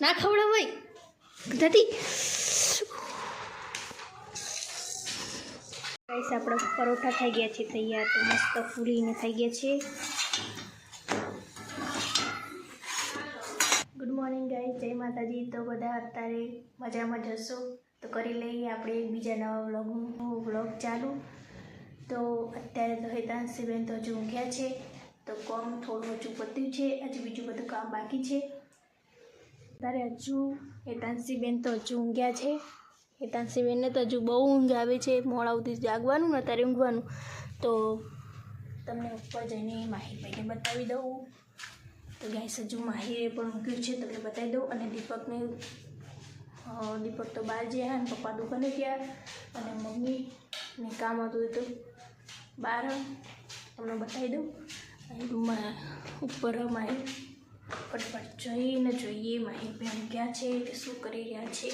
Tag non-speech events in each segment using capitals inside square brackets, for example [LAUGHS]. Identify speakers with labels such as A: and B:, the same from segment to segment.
A: ના ખવડાવાય દાદી. ગાઈસ આપણા પરોઠા થઈ ગયા છે તૈયાર. તો મસ્ત ફૂલીને થઈ ગયા છે. ગુડ મોર્નિંગ ગાઈસ જય માતાજી. તો બધા અત્યારે મજામાં જશો તો કરી લઈએ આપણે બીજા નવા વ્લોગનો વ્લોગ ચાલુ. તો અત્યારે તો હેતાંશીબેન તો હજુ ઊંઘ્યા છે. તો કોમ થોડું હજુ પત્યું છે. હજુ બીજું બધું કામ બાકી છે. ત્યારે હજુ હેતાંશીબેન તો હજુ ઊંઘ્યા છે. હેતાંશીબેનને તો હજુ બહુ ઊંઘ આવે છે. મોડા સુધી જાગવાનું ને અત્યારે ઊંઘવાનું. તો તમને ઉપર જઈને માહિરભાઈને બતાવી દઉં. તો ગાઈસ, હજુ માહિરે પણ ઊંઘ્યું છે. તમને બતાવી દઉં. અને દીપકને દીપક તો બહાર ગયા અને પપ્પા દુકાને ગયા. અને મમ્મીને કામ હતું તો બહાર. તમને બતાવી દઉં. અને રૂમમાં ઉપર માહિર જઈને જોઈએ માહિરબેન ક્યાં છે કે શું કરી રહ્યા છે.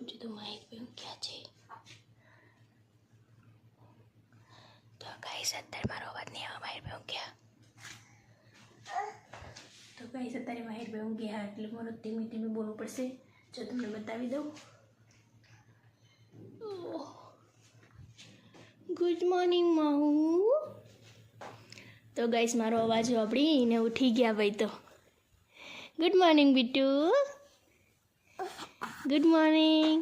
A: હજુ તો બહેન ક્યાં છે. તો ગાઈસ અત્યારે મારો અવાજ નહીં આવે માહિરબેન ક્યાં? તો ગાઈસ અત્યારે માહિરબેન ઊંઘ્યા એટલે મારું ધીમે ધીમે બોલવું પડશે. જો તમને બતાવી દઉં. ગુડ મોર્નિંગ માહુ તો ગાઈસ મારો અવાજ વાપરીને ઉઠી ગયા ભાઈ તો. ગુડ મોર્નિંગ બીટુ ગુડ મોર્નિંગ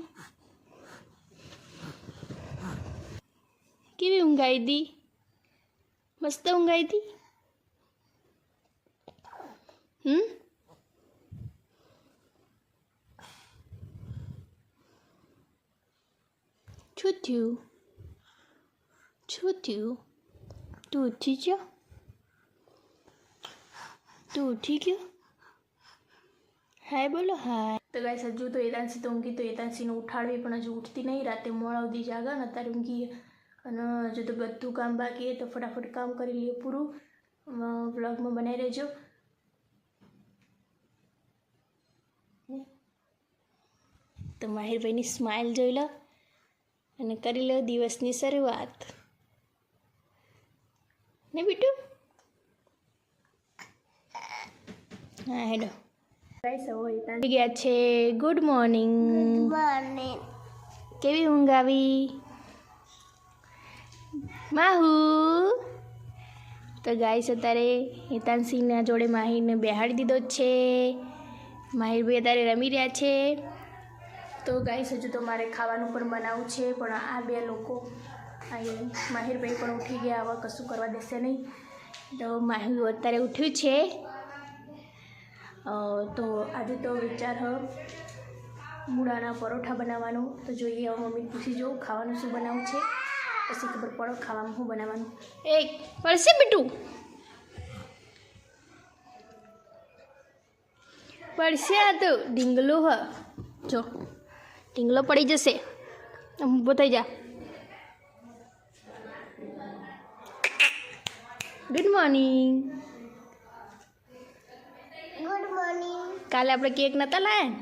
A: કેવી ઊંઘ આવી હતી મસ્ત ઊંઘ આવી હતી હમ શું થયું શું થયું તું ઉઠી ગયો તું ઉઠી ગયો હાય, બોલો, હાય. તો ગાઈસ હજુ તો એતાંશી તો ઊંઘી તો એતાંશીને ઉઠાડવી પણ હજુ ઉઠતી નહીં. રાતે મોડા સુધી જાગા ને અત્યારે ઊંઘી અને હજુ તો બધું કામ બાકી તો ફટાફટ કામ કરી લઈએ પૂરું. વ્લોગમાં બનાવી રહેજો. તો માહિરભાઈની સ્માઇલ જોઈ લો અને કરી લો દિવસની શરૂઆત. ને, બીટું? હા ત્યાં ગયા છે. ગુડ મોર્નિંગ કેવી ઊંઘ આવી? માહુ. તો ગાઈસ અત્યારે હેતાનસિંહના જોડે માહિરને બેહાડી દીધો છે. માહિરભાઈ અત્યારે રમી રહ્યા છે. તો ગાઈસ હજુ તો મારે ખાવાનું પણ બનાવવું છે પણ આ બે લોકો અહીં માહિરભાઈ પણ ઉઠી ગયા આવા કશું કરવા દેશે નહીં. તો માહિર અત્યારે ઉઠ્યું છે. તો આજે તો વિચાર હ, મૂળાના પરોઠા બનાવવાનો. તો જોઈએ હવે મમ્મી પૂછી જોઉં ખાવાનું શું બનાવવું છે? પછી ખબર પડો ખાવામાં શું બનાવવાનું. એ, પડશે મીઠું? પડશે આ તો, ઢીંગલો હ. જો, ઢીંગલો પડી જશે. ઊભો થઈ જા. ગુડ મોર્નિંગ
B: ગુડ મોર્નિંગ
A: કાલે આપણે કેક નહોતા લાયા ને?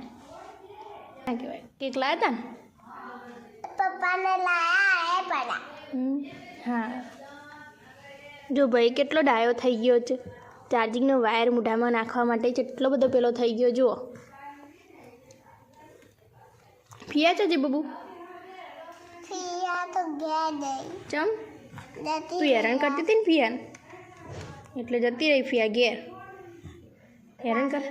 A: શું કહેવાય. કેક લાયા હતા ને?
B: પપ્પાને લાયા એ પડા
A: હમ, હા. જો ભાઈ કેટલો ડાયો થઈ ગયો છે. ચાર્જિંગનો વાયર મોઢામાં નાખવા માટે કેટલો બધો પેલો થઈ ગયો જુઓ. ફિયા છે જે બબુ?
B: ફિયા તો ગયા નહીં
A: ચમ?
B: જતી
A: તું હેરાન કરતી હતી ને ફિયાને? એટલે જતી રહી ફિયા ઘેર. હેરાન કર.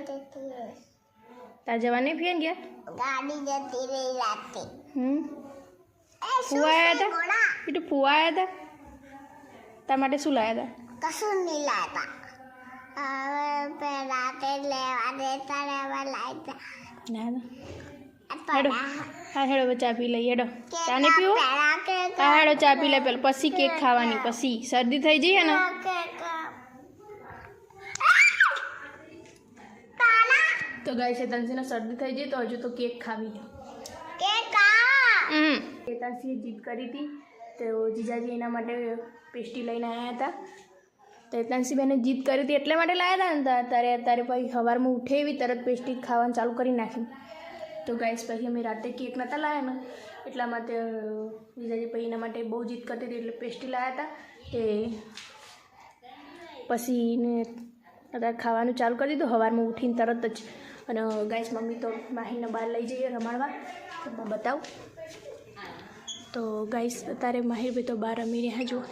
A: તાર જવાની ફિયાને ઘેર?
B: ગાડી જતી રહી રાતે.
A: હમ.
B: એ શું
A: ફુવા આવ્યા
B: છે
A: હતા? બીટું ફુવા આવ્યા હતા તાર માટે શું લાવ્યા હતા
B: કશું નહીં લાવતા હવે પેલા તે લેવા દેતા લેવા લાવતા
A: ના હેડો. હા હેડો ચા પી લઈએ હેડો. ચા નહીં પીવો? હા હેડો ચા પી લે પેલા. પછી કેક ખાવાની પછી. શરદી થઈ જઈએ ને
B: કેક પાલા
A: તો ગાય તનસીને શરદી થઈ જાય તો હજુ તો કેક ખાવી
B: કેક
A: કેતાંશીએ જીદ કરી હતી. તો જીજાજી એના માટે પેસ્ટી લઈને આવ્યા હતા. તો હેતાંશીબેને જીદ કરી હતી એટલા માટે લાવ્યા હતા ને ત્યારે અત્યારે પછી સવારમાં ઉઠે એવી તરત પેસ્ટી ખાવાનું ચાલુ કરી નાખ્યું તો ગાઈસ પછી અમે રાતે કેક નહોતા લાવ્યા ને એટલા માટે જીજાજી પછી એના માટે બહુ જીદ કરતી હતી એટલે પેસ્ટી લાવ્યા હતા. તે પછી ને ખાવાનું ચાલુ કરી દીધું. સવારમાં ઉઠીને તરત જ અને ગાઈસ મમ્મી તો માહીને બહાર લઈ જઈએ રમાડવા. તમને બતાવું. તો ગાઈસ અત્યારે માહિરભાઈ તો બહાર રમી રહ્યા જો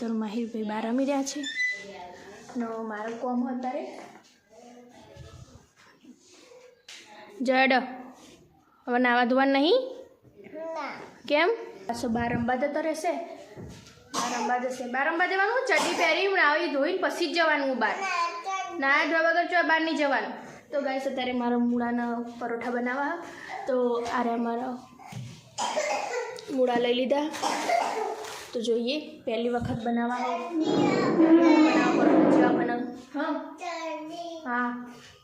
A: તો માહિરભાઈ બહાર રમી રહ્યા છે. અને મારું કોમ અત્યારે. જડ હવે નાવા ધોવા નહીં? કેમ? પાછો બાર રમવા જતો રહેશે. બાર રમવા જશે. બાર રમવા જવાનું, ચડ્ડી પહેરી નાવી ધોઈને પછી જ જવાનું બહાર. ના ધોવા વગર જો બહાર નહીં જવાનું. તો ગાઈસ અત્યારે મારા મૂળાના પરોઠા બનાવવા. તો આરે મારા મૂળા લઈ લીધા. તો જોઈએ, પહેલી વખત બનાવવા જેવા બનાવ હા? હા,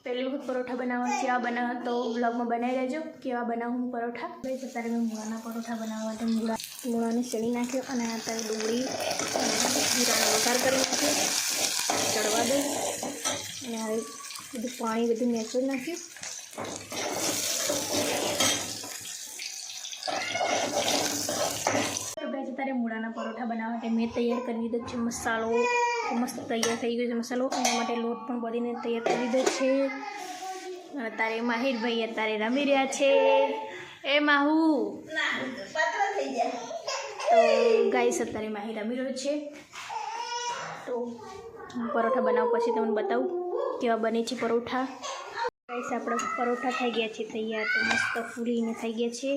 A: પહેલી વખત પરોઠા બનાવવા જેવા બનાવ તો બ્લોગમાં બનાવી રહેજો કેવા બનાવું હું પરોઠા. ગઈ અત્યારે મેં મૂળાના પરોઠા બનાવવા માટે મૂળા મૂળાને ચડી નાખ્યો અને અત્યારે ડુંગળી જીરાનો વઘાર કરી નાખ્યો. ચડવા દઉં અને હવે બધું પાણી બધું મેચી નાખ્યું તો અત્યારે મૂળાના પરોઠા બનાવવા માટે મેં તૈયાર કરી દીધો છે મસાલો મસ્ત તૈયાર થઈ ગયો છે મસાલો એના માટે લોટ પણ બધીને તૈયાર કરી દીધો છે અને તારે માહિરભાઈ અત્યારે રમી રહ્યા છે એ માહુ તો ગાઈસ અત્યારે માહિર રમી રહ્યો છે તો પરોઠા બનાવ પછી તમને બતાવું કેવા બને છે પરોઠા? ગાઈસ આપણા પરોઠા થઈ ગયા છે તૈયાર, તો મસ્ત ફૂલીને થઈ ગયા છે.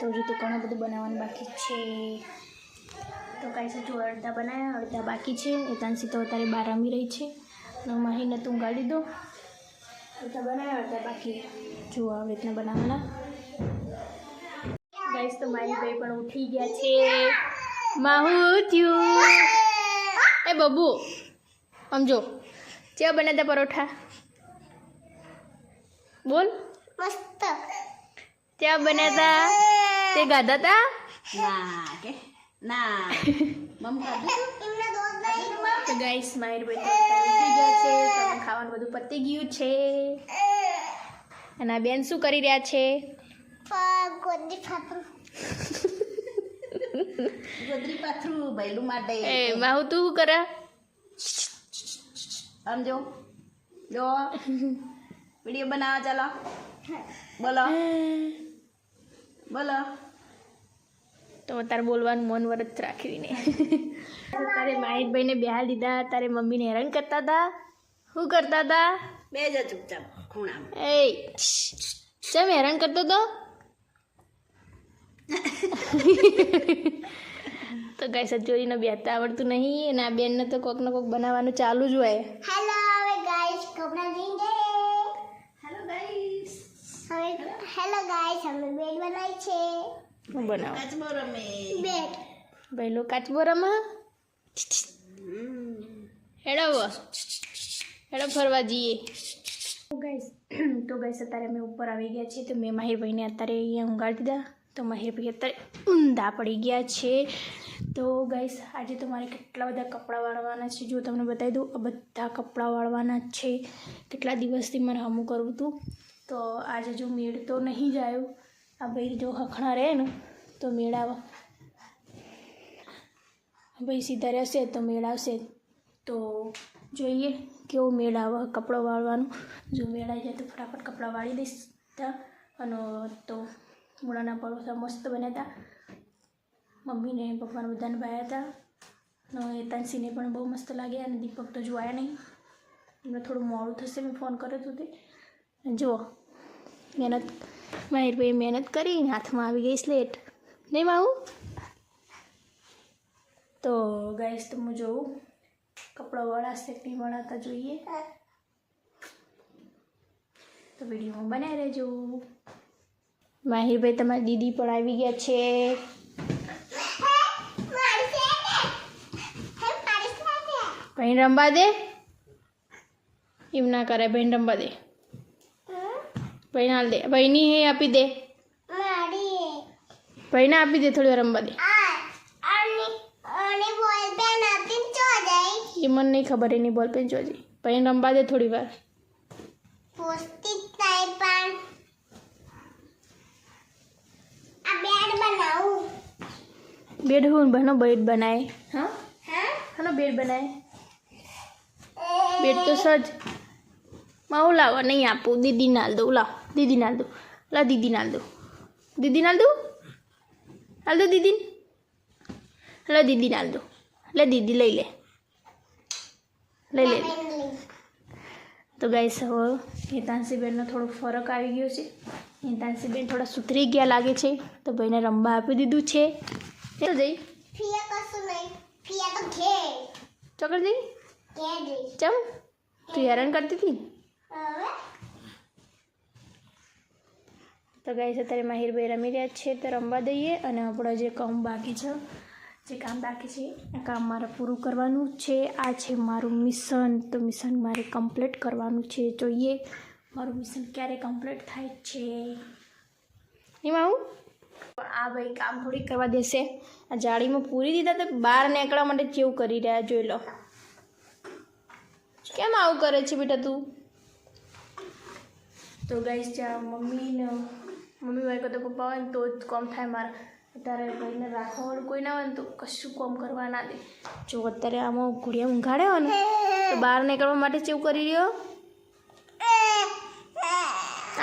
A: તો હજુ તો ઘણું બધું બનાવવાનું બાકી છે. તો કાંઈ હજુ અડધા બનાવ્યા અડધા બાકી છે. એ તાંસી તો અત્યારે બહાર રમી રહી છે. અને માહીને તું ગાડી દો. અડધા બનાવ્યા અડધા બાકી. જુઓ આવી રીતના બનાવવાના ગાઈસ તો મારી ભાઈ પણ ઉઠી ગયા છે. માહુ થયું. એ બબુ સમજો. કેવા બનાતા પરોઠા. બોલ.
B: મસ્ત.
A: ત્યાં બન્યા હતા તે ગાધા હતા
C: ના કે? ના. મમ ખાધું
B: એમને દૂધ નહીં
A: તો ગાઈસ ભાઈ ઉઠી ગયા છે. તમે ખાવાનું બધું પતી ગયું છે? અને આ બેન શું કરી રહ્યા છે?
B: ગોદી ખાતું. [LAUGHS]
C: ગોદરી પાથરું ભૈલું માટે.
A: એ માહુ તું શું કરે?
C: સમજો જો વીડિયો બનાવવા ચાલો. બોલો. બોલો.
A: તો તારે બોલવાનું મન વરત રાખીને. તારે માહિરભાઈને બિહાર લીધા તારે મમ્મીને હેરાન કરતા હતા. શું કરતા હતા?
C: બે જ ચૂપચાપ ખૂણા
A: એ હેરાન કરતો હતો? [LAUGHS] તો ગાય સચોરીને બેસતા આવડતું નહીં અને આ બેનને તો કોક ને કોક બનાવવાનું ચાલુ જ હોય.
B: હેલો હવે ગાઈસ કપડા ધોઈને.
C: હેલો ગાઈસ
B: હવે હેલો ગાઈસ અમે બેડ બનાવી છે.
A: હું બનાવું?
C: કાચબો રમે.
B: બેડ
A: પહેલો કાચબો રમા? હેડો વ. હેડો ફરવા જઈએ. તો ગાઈસ [CLEARS THROAT] તો ગાઈસ અત્યારે અમે ઉપર આવી ગયા છીએ તો મેં માહિરભાઈને અત્યારે અહીંયા ઊંઘાડી દીધા. તો મહેરભાઈ અત્યારે ઊંધા પડી ગયા છે. તો ગાઈસ આજે તો મારે કેટલા બધા કપડાં વાળવાના છે. જો તમને બતાવી દઉં, આ બધા કપડાં વાળવાના છે. કેટલા દિવસથી મારે હમું કરવું હતું તો આજે જો મેળ તો નહીં જ આવ્યો. આ ભાઈ જો હખણા રહે ને, તો મેળ આવે. ભાઈ સીધા રહેશે તો મેળ આવશે. તો જોઈએ કેવો મેળ આવે કપડો વાળવાનું. જો મેળ આવી જાય તો ફટાફટ કપડાં વાળી દઈશ અને તો મૂળાના પરોઠા મસ્ત બન્યા હતા મમ્મીને પપ્પાને બધાને ભાયા હતા અને તાનસીને પણ બહુ મસ્ત લાગ્યા અને દીપક તો જોયા નહીં. એમને થોડું મોડું થશે મેં ફોન કર્યો હતો તે. જુઓ, મહેનત, માહિરભાઈએ મહેનત કરી હાથમાં આવી ગઈ સ્લેટ. નહીં માવું તો ગાઈશ તો હું જોઉં કપડાં વળાશે કે નહીં વળાતા જોઈએ. તો વિડીયોમાં બનાવી રહેજો. માહિરભાઈ, તમારી દીદી પણ આવી ગયા છે. ભાઈ રમવા દે. એમ ના કરે ભાઈ રમવા દે. ભાઈ હાલ દે. ભાઈની હે, આપી દે. ભાઈને આપી દે થોડી વાર રમવા દે. એ મને નહીં ખબર, એની બોલ પેન જોજી ભાઈને રમવા દે થોડી વાર
B: પોસ્તી થાય પણ આ બેડ બનાવું.
A: બેડ હું બનો બેડ બનાય. હા?
B: હા?
A: હાનો બેડ બનાય. બેડ તો સજ. માવું લાવો નહીં આપું. દીદી નાલ દઉં. લાવ. દીદી નાલ દઉં. લા દીદી નાલ દઉં. દીદી નાલ દઉં? હાલ દો દીદી લે દીદી નાલ દો લે દીદી લઈ લે. લઈ લે. તો ગાઈસ હવે હિતાંશીબેનનો થોડો ફરક આવી ગયો છે. હિતાંશીબેન થોડા સુધરી ગયા લાગે છે તો ભાઈને રમવા આપી દીધું છે. ચાલો જઈ.
B: ફિયા કશું નહીં. ફિયા તો ઘે
A: ચોકડ જઈ
B: કે જઈ
A: ચમ તું હેરાન કરતી હતી? તો ગાઈસ અત્યારે માહિરભાઈ રમી રહ્યા છે તો રમવા દઈએ અને આપણો જે કામ બાકી છે જે કામ બાકી છે આ કામ મારે પૂરું કરવાનું છે. આ છે મારું મિશન. તો મિશન મારે કમ્પ્લીટ કરવાનું છે. જોઈએ મારું મિશન ક્યારે કમ્પ્લીટ થાય છે. એમાં હું? આ ભાઈ કામ થોડી કરવા દેશે. આ જાળીમાં પૂરી દીધા તો બહાર નીકળવા માટે કેવું કરી રહ્યા, જોઈ લો. કેમ આવું કરે છે બેટા તું? તો ગાઈસ જ્યાં મમ્મી ને મમ્મી ભાઈ તો પપ્પા હોય ને તો જ કોમ થાય મારા. અત્યારે ભાઈને રાખવાવાળું કોઈ ના હોય ને તો કશું કામ કરવા ના દે. જો અત્યારે આમાં ઘોડિયા હોય ને, તો બહાર નીકળવા માટે ચેવું કરી રહ્યો?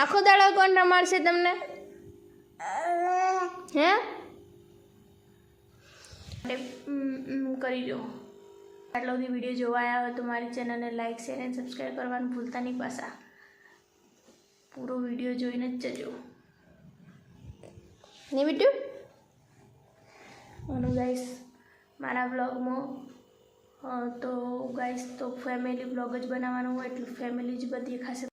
A: આખો દાડો કોણ રમાડશે તમને? હે? કરી દો આટલો બધી વીડિયો જોવા આવ્યા હોય તો મારી ચેનલને લાઈક, શેર અને સબસ્ક્રાઈબ કરવાનું ભૂલતા નહીં પાછા. પૂરો વીડિયો જોઈને જ જજો. નહીં બીટું અને ગાઈસ મારા બ્લોગમાં તો ગાઈસ તો ફેમિલી બ્લોગ જ બનાવવાનો હોય, એટલે ફેમિલી જ બધી ખાશે.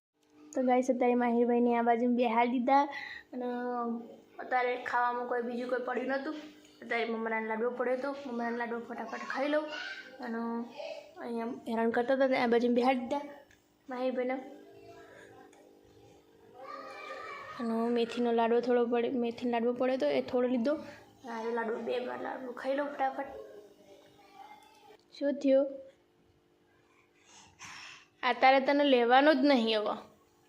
A: તો ગાઈસ અત્યારે માહિરભાઈને આ બાજુ બેહાડી દીધા અને અત્યારે ખાવામાં કોઈ બીજું કોઈ પડ્યું નહોતું. અત્યારે મમરાનો લાડવો પડ્યો હતો. મમરાનો લાડવો ફટાફટ ખાઈ લઉં અને અહીંયા હેરાન કરતા હતા આ બાજુ બેહાડી દીધા માહિરભાઈને. અને મેથીનો લાડવો થોડો પડે મેથીનો લાડવો પડ્યો હતો એ થોડો લીધો. આ લાડુ બે વાર લાડુ ખાઈ લો ફટાફટ. શું થયું? આ તારે તને લેવાનો જ નહીં હવે.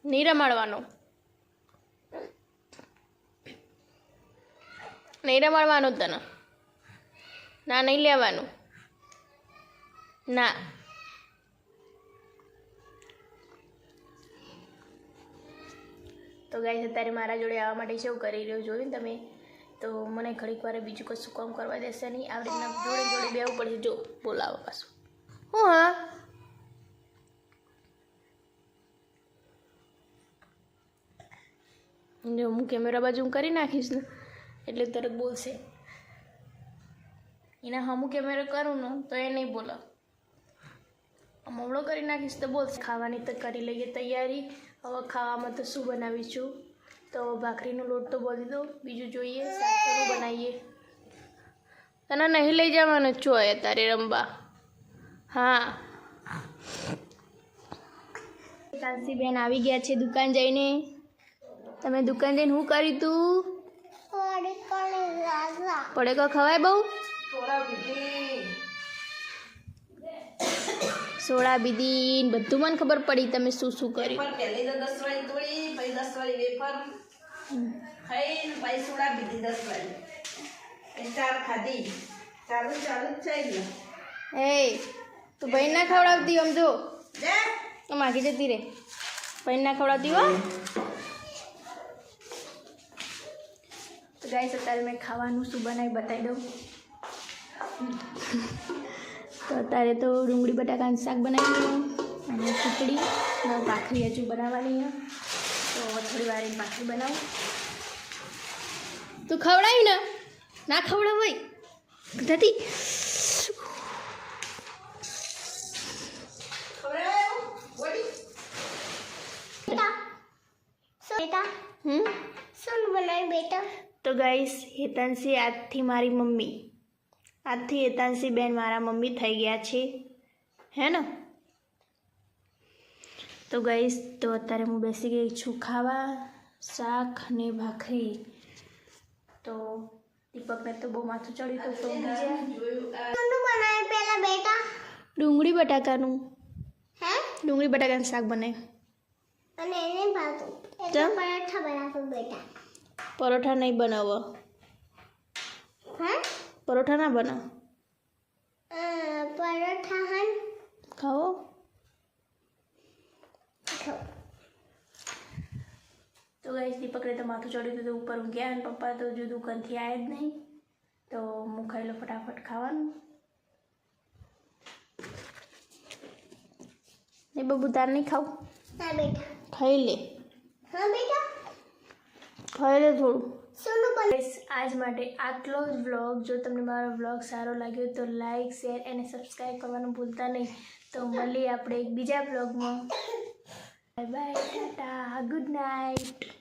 A: નહીં રમાડવાનો. નહીં રમાડવાનું તને. ના, નહીં લેવાનું. ના. તો ગાય અત્યારે મારા જોડે આવવા માટે શું કરી રહ્યો જોયું તમે? તો મને ઘડીક વાર બીજું કશું કામ કરવા દેશે નહીં. આવી રીતના જોડે જોડે બેવું પડશે. જો બોલાવો પાછું. હું હા? જો હું કેમેરા બાજુ હું કરી નાખીશ ને એટલે તરત બોલશે. એના હમું કેમેરા કરું ને તો એ નહીં બોલો. મમડો કરી નાખીશ તો બોલશે. ખાવાની તો કરી લઈએ તૈયારી. હવે ખાવામાં તો શું બનાવીશું? તો ભાખરીનો લોટ તો બોલી દો બીજું જોઈએ શાકનું બનાવીએ. તને નહીં લઈ જવાનું ચોય તારે રમવા હા. કાંસીબેન આવી ગયા છે દુકાન જઈને. તમે દુકાન જઈને શું કર્યું તું?
B: પડે કોણ રાજા
A: પડેકો ખવાય બહુ? સોડા બીદી ને બધું મને ખબર પડી તમે શું શું કર્યું.
C: પહેલી તો દસ વાળી તોડી પછી દસ વાળી વેફર ખાઈને પછી સોડા પીધી દસ વાળી ચાર ખાધી. ચાલુ ચાલુ જ ગયું.
A: એ તું ભાઈ ના ખવડાવતી આમ જો. માગી જતી રે. ભાઈ ના ખવડાવતી હો. તો ગાઈસ અત્યારે મેં ખાવાનું શું બનાવી બતાવી દઉં. તો અત્યારે તો ડુંગળી બટાકાનું શાક બનાવી અને ખીચડી અને ભાખરી હજુ બનાવવાની તો થોડી વાર ભાખરી બનાવું. તું ખવડાવી ને? ના
C: ખવડાવ્યું? વળી?
B: બેટા શું બેટા
A: હમ?
B: શું બનાવ્યું બેટા?
A: તો ગાઈસ હેતાંશી આજથી મારી મમ્મી. આજથી એતાંશી બેન મારા મમ્મી થઈ ગયા છે. હે ને? તો ગઈશ તો અત્યારે હું બેસી ગઈ છું ખાવા શાક ને ભાખરી. તો દીપકને તો બહુ માથું ચડ્યું તો
B: પેલા બેટા.
A: ડુંગળી બટાકાનું.
B: હે?
A: ડુંગળી બટાકાનું શાક બનાવ્યું
B: અને એને ભાતું. એટલે? પરાઠા બનાવતું બેટા.
A: પરોઠા નહીં બનાવો.
B: હે?
A: પરોઠા ના
B: બના પરોઠા હન
A: ખાઓ. તો ગાઈશ દીપકને તો માથું ચડી દીધું ઉપર ગયા અને પપ્પા તો જો દુકાનથી આવ્યા જ નહીં. તો હું ખાઈ લો ફટાફટ ખાવાનું. એ બબુ તાર નહીં ખાવ? ખાઈ લે. ખાઈ લે થોડું. આજ માટે આટલો જ વ્લોગ જો તમને મારો વ્લોગ સારો લાગ્યો તો લાઈક શેર અને સબસ્ક્રાઈબ કરવાનું ભૂલતા નહીં. તો મળીએ આપણે એક બીજા વ્લોગમાં bye bye tata good night